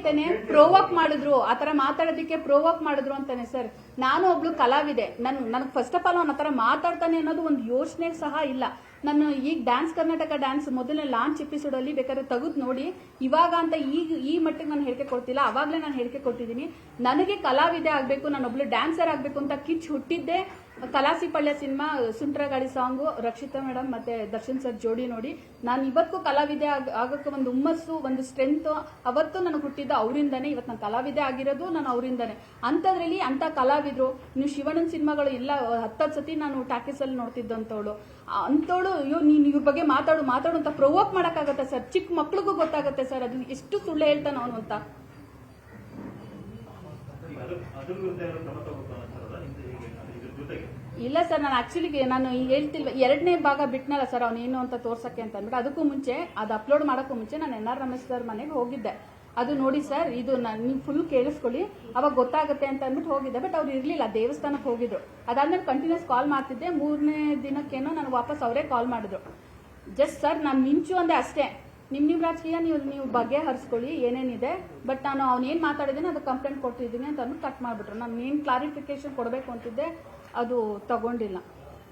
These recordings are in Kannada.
ಹೇಳ್ತೇನೆ ಪ್ರೋವೋಕ್ ಮಾಡಿದ್ರು ಆತರ ಮಾತಾಡೋದಕ್ಕೆ ಪ್ರೋವೋಕ್ ಮಾಡಿದ್ರು ಅಂತಾನೆ ಸರ್ ನಾನು ಒಬ್ಳು ಕಲಾವಿದೆ. ನನ್ ನನಗೆ ಫಸ್ಟ್ ಆಫ್ ಆಲ್ ಅವ್ನ ಆತರ ಮಾತಾಡ್ತಾನೆ ಅನ್ನೋದು ಒಂದು ಯೋಚನೆ ಸಹ ಇಲ್ಲ. ನಾನು ಈಗ ಡ್ಯಾನ್ಸ್ ಕರ್ನಾಟಕ ಡ್ಯಾನ್ಸ್ ಮೊದಲನೇ ಲಾಂಚ್ ಎಪಿಸೋಡ್ ಅಲ್ಲಿ ಬೇಕಾದ್ರೆ ತೆಗೆದು ನೋಡಿ, ಇವಾಗ ಅಂತ ಈಗ ಈ ಮಟ್ಟಿಗೆ ನಾನು ಹೇಳಿಕೆ ಕೊಡ್ತಿಲ್ಲ, ಅವಾಗಲೇ ನಾನು ಹೇಳಿಕೆ ಕೊಟ್ಟಿದ್ದೀನಿ. ನನಗೆ ಕಲಾವಿದೆ ಆಗಬೇಕು, ನಾನು ಒಬ್ಳು ಡ್ಯಾನ್ಸರ್ ಆಗಬೇಕು ಅಂತ ಕಿಚ್ಚು ಹುಟ್ಟಿದ್ದೆ. ಕಲಾಸಿ ಪಳ್ಯ ಸಿನಿಮಾ ಸುಂಟ್ರ ಗಾಡಿ ಸಾಂಗು, ರಕ್ಷಿತಾ ಮೇಡಮ್ ಮತ್ತೆ ದರ್ಶನ್ ಸರ್ ಜೋಡಿ ನೋಡಿ. ನಾನು ಇವತ್ತು ಕಲಾವಿದೆ ಆಗ- ಆಗೋಕ್ಕೆ ಒಂದು ಹುಮ್ಮಸ್ಸು, ಒಂದು ಸ್ಟ್ರೆಂತ್ ಅವತ್ತು ನನಗೆ ಹುಟ್ಟಿದ್ದು ಅವರಿಂದಾನೆ. ಇವತ್ತು ನಾನು ಕಲಾವಿದೆ ಆಗಿರೋದು ನಾನು ಅವರಿಂದಾನೆ. ಅಂಥದ್ರಲ್ಲಿ ಅಂತ ಕಲಾವಿದ್ರು. ನೀವು ಶಿವಣ್ಣನ ಸಿನಿಮಾಗಳು ಇಲ್ಲ ಹತ್ತತ್ತು ಸತಿ ನಾನು ಟಾಕೀಸಲ್ಲಿ ನೋಡ್ತಿದ್ದಂಥವಳು. ಅಂಥವಳು, ಅಯ್ಯೋ, ನೀನು ಇವ್ರ ಬಗ್ಗೆ ಮಾತಾಡು ಮಾತಾಡು ಅಂತ ಪ್ರೊವೋಕ್ ಮಾಡೋಕ್ಕಾಗತ್ತೆ ಸರ್. ಚಿಕ್ಕ ಮಕ್ಳಿಗೂ ಗೊತ್ತಾಗುತ್ತೆ ಸರ್. ಅದು ಎಷ್ಟು ಸುಳ್ಳು ಹೇಳ್ತಾನೆ ಅವನು ಅಂತ. ಇಲ್ಲ ಸರ್, ನಾನು ಆಕ್ಚುಲಿ ನಾನು ಈಗ ಹೇಳ್ತಿಲ್ವ ಎರಡನೇ ಭಾಗ ಬಿಟ್ನಲ್ಲ ಸರ್ ಅವ್ನು ಏನು ಅಂತ ತೋರ್ಸಕ್ಕೆ ಅಂತ ಅಂದ್ಬಿಟ್ಟು ಅದಕ್ಕೂ ಮುಂಚೆ, ಅದು ಅಪ್ಲೋಡ್ ಮಾಡೋಕ್ಕೂ ಮುಂಚೆ ನಾನು ಎನ್ ಆರ್ ರಮೇಶ್ ಸರ್ ಮನೆಗೆ ಹೋಗಿದ್ದೆ. ಅದು ನೋಡಿ ಸರ್, ಇದು ನಾನು ನೀವು ಫುಲ್ ಕೇಳಿಸ್ಕೊಳ್ಳಿ. ಅವಾಗ ಗೊತ್ತಾಗುತ್ತೆ ಅಂತ ಅಂದ್ಬಿಟ್ಟು ಹೋಗಿದ್ದೆ ಬಟ್ ಅವ್ರು ಇರಲಿಲ್ಲ ದೇವಸ್ಥಾನಕ್ಕೆ ಹೋಗಿದ್ರು. ಅದಾದ್ಮೇಲೆ ಕಂಟಿನ್ಯೂಸ್ ಕಾಲ್ ಮಾಡ್ತಿದ್ದೆ. ಮೂರನೇ ದಿನಕ್ಕೇನೋ ನಾನು ವಾಪಸ್ ಅವರೇ ಕಾಲ್ ಮಾಡಿದ್ರು. ಜಸ್ಟ್ ಸರ್ ನಾನು ಮಿಂಚು ಅಂದೆ ಅಷ್ಟೇ. ನಿಮ್ಮ ನಿಮ್ಮ ರಾಜಕೀಯ, ನೀವು ನೀವು ಬಗೆಹರಿಸ್ಕೊಳ್ಳಿ, ಏನೇನಿದೆ. ಬಟ್ ನಾನು ಅವ್ನು ಏನು ಮಾತಾಡಿದ್ದೀನಿ ಅದು ಕಂಪ್ಲೇಂಟ್ ಕೊಟ್ಟಿದ್ದೀನಿ ಅಂತ ಅಂದ್ಬಿಟ್ಟು ಕಟ್ ಮಾಡಿಬಿಟ್ರು. ನಾನು ಏನು ಕ್ಲಾರಿಫಿಕೇಶನ್ ಕೊಡಬೇಕು ಅಂತಿದ್ದೆ ಅದು ತಗೊಂಡಿಲ್ಲ.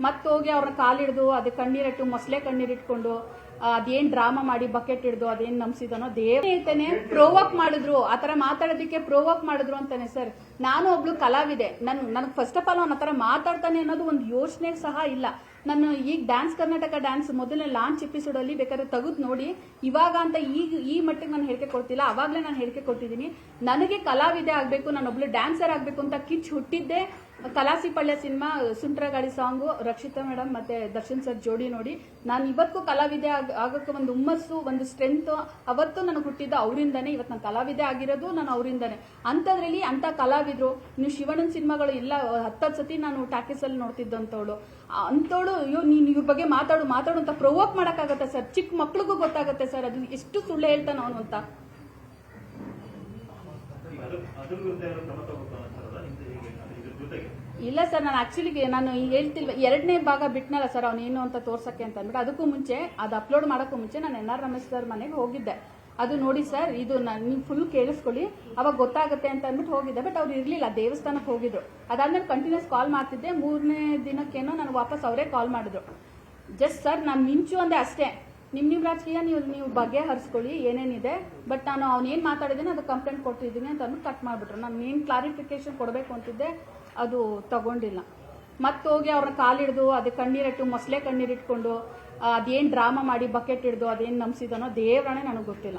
ಮತ್ತೆ ಹೋಗಿ ಅವ್ರನ್ನ ಕಾಲಿಡ್ದು ಅದು ಕಣ್ಣೀರಿಟ್ಟು ಮೊಸಳೆ ಕಣ್ಣೀರಿಟ್ಕೊಂಡು ಅದೇನ್ ಡ್ರಾಮಾ ಮಾಡಿ ಬಕೆಟ್ ಹಿಡ್ದು ಅದೇನ್ ನಂಬಿಸಿದನೋ ದೇವ್ ಹೇಳ್ತೇನೆ ಪ್ರೋವೋಕ್ ಮಾಡಿದ್ರು. ಆತರ ಮಾತಾಡೋದಕ್ಕೆ ಪ್ರೋವೋಕ್ ಮಾಡಿದ್ರು ಅಂತಾನೆ ಸರ್. ನಾನು ಒಬ್ಳು ಕಲಾವಿದೆ. ನನ್, ನನಗೆ ಫಸ್ಟ್ ಆಫ್ ಆಲ್ ಅವ್ನ ಆತರ ಮಾತಾಡ್ತಾನೆ ಅನ್ನೋದು ಒಂದು ಯೋಚನೆ ಸಹ ಇಲ್ಲ. ನಾನು ಈಗ ಡ್ಯಾನ್ಸ್ ಕರ್ನಾಟಕ ಡ್ಯಾನ್ಸ್ ಮೊದಲನೇ ಲಾಂಚ್ ಎಪಿಸೋಡ್ ಅಲ್ಲಿ ಬೇಕಾದ್ರೆ ತೆಗೆದು ನೋಡಿ, ಇವಾಗ ಅಂತ ಈಗ ಈ ಮಟ್ಟಿಗೆ ನಾನು ಹೇಳಿಕೆ ಕೊಡ್ತಿಲ್ಲ, ಅವಾಗಲೇ ನಾನು ಹೇಳಿಕೆ ಕೊಟ್ಟಿದ್ದೀನಿ ನನಗೆ ಕಲಾವಿದೆ ಆಗಬೇಕು, ನಾನು ಒಬ್ಳು ಡ್ಯಾನ್ಸರ್ ಆಗಬೇಕು ಅಂತ ಕಿಚ್ಚು ಹುಟ್ಟಿದ್ದೆ. ಕಲಾಸಿ ಪಳ್ಯ ಸಿನಿಮಾ ಸುಂಟ್ರ ಗಾಡಿ ಸಾಂಗು, ರಕ್ಷಿತಾ ಮೇಡಮ್ ಮತ್ತೆ ದರ್ಶನ್ ಸರ್ ಜೋಡಿ ನೋಡಿ. ನಾನು ಇವತ್ತು ಕಲಾವಿದೆ ಆಗ- ಆಗೋಕ್ಕೆ ಒಂದು ಹುಮ್ಮಸ್ಸು, ಒಂದು ಸ್ಟ್ರೆಂತ್ ಅವತ್ತು ನನಗೆ ಹುಟ್ಟಿದ್ದು ಅವರಿಂದಾನೆ. ಇವತ್ತು ನಾನು ಕಲಾವಿದೆ ಆಗಿರೋದು ನಾನು ಅವರಿಂದಾನೆ. ಅಂಥದ್ರಲ್ಲಿ ಅಂತ ಕಲಾವಿದ್ರು. ನೀವು ಶಿವಣ್ಣನ ಸಿನಿಮಾಗಳು ಇಲ್ಲ ಹತ್ತತ್ತು ಸತಿ ನಾನು ಟಾಕೀಸಲ್ಲಿ ನೋಡ್ತಿದ್ದಂಥವಳು. ಅಂಥವಳು, ಅಯ್ಯೋ, ನೀನು ಇವ್ರ ಬಗ್ಗೆ ಮಾತಾಡು ಮಾತಾಡು ಅಂತ ಪ್ರೊವೋಕ್ ಮಾಡೋಕ್ಕಾಗತ್ತೆ ಸರ್. ಚಿಕ್ಕ ಮಕ್ಳಿಗೂ ಗೊತ್ತಾಗುತ್ತೆ ಸರ್. ಅದು ಎಷ್ಟು ಸುಳ್ಳು ಹೇಳ್ತಾನೆ ಅವನು ಅಂತ. ಇಲ್ಲ ಸರ್, ನಾನು ಆಕ್ಚುಲಿ ನಾನು ಈಗ ಹೇಳ್ತಿಲ್ವ, ಎರಡನೇ ಭಾಗ ಬಿಟ್ನಲ್ಲ ಸರ್ ಅವ್ನು ಏನು ಅಂತ ತೋರ್ಸಕ್ಕೆ ಅಂತ ಅಂದ್ಬಿಟ್ಟು, ಅದಕ್ಕೂ ಮುಂಚೆ, ಅದು ಅಪ್ಲೋಡ್ ಮಾಡೋಕ್ಕೂ ಮುಂಚೆ ನಾನು ಎನ್ ಆರ್ ರಮೇಶ್ ಸರ್ ಮನೆಗೆ ಹೋಗಿದ್ದೆ. ಅದು ನೋಡಿ ಸರ್, ಇದು ನಾನು ನೀವು ಫುಲ್ ಕೇಳಿಸ್ಕೊಳ್ಳಿ, ಅವಾಗ ಗೊತ್ತಾಗುತ್ತೆ ಅಂತ ಅಂದ್ಬಿಟ್ಟು ಹೋಗಿದ್ದೆ ಬಟ್ ಅವ್ರು ಇರಲಿಲ್ಲ, ದೇವಸ್ಥಾನಕ್ಕೆ ಹೋಗಿದ್ರು. ಅದಾದ್ಮೇಲೆ ಕಂಟಿನ್ಯೂಸ್ ಕಾಲ್ ಮಾಡ್ತಿದ್ದೆ, ಮೂರನೇ ದಿನಕ್ಕೇನೋ ನಾನು ವಾಪಸ್ ಅವರೇ ಕಾಲ್ ಮಾಡಿದ್ರು. ಜಸ್ಟ್ ಸರ್, ನಾನು ಮಿಂಚು ಅಂದೆ ಅಷ್ಟೇ. ನಿಮ್ ನಿಮ್ ರಾಜಕೀಯ, ನೀವು ನೀವು ಬಗೆಹರಿಸ್ಕೊಳ್ಳಿ ಏನೇನಿದೆ. ಬಟ್ ನಾನು ಅವ್ನು ಏನು ಮಾತಾಡಿದ್ದೀನಿ ಅದು ಕಂಪ್ಲೇಂಟ್ ಕೊಟ್ಟಿದ್ದೀನಿ ಅಂತ ಅಂದ್ಬಿಟ್ಟು ಕಟ್ ಮಾಡಿಬಿಟ್ರು. ನಾನು ಏನು ಕ್ಲಾರಿಫಿಕೇಶನ್ ಕೊಡಬೇಕು ಅಂತಿದ್ದೆ, ಅದು ತಗೊಂಡಿಲ್ಲ. ಮತ್ತೆ ಹೋಗಿ ಅವ್ರನ್ನ ಕಾಲಿಡ್ದು ಅದು ಕಣ್ಣೀರಿಟ್ಟು, ಮೊಸಳೆ ಕಣ್ಣೀರಿಟ್ಕೊಂಡು, ಅದೇನ್ ಡ್ರಾಮಾ ಮಾಡಿ ಬಕೆಟ್ ಹಿಡ್ದು, ಅದೇನ್ ನಂಬಿಸಿದನೋ ದೇವ್ರಾಣೆ ನನಗೆ ಗೊತ್ತಿಲ್ಲ.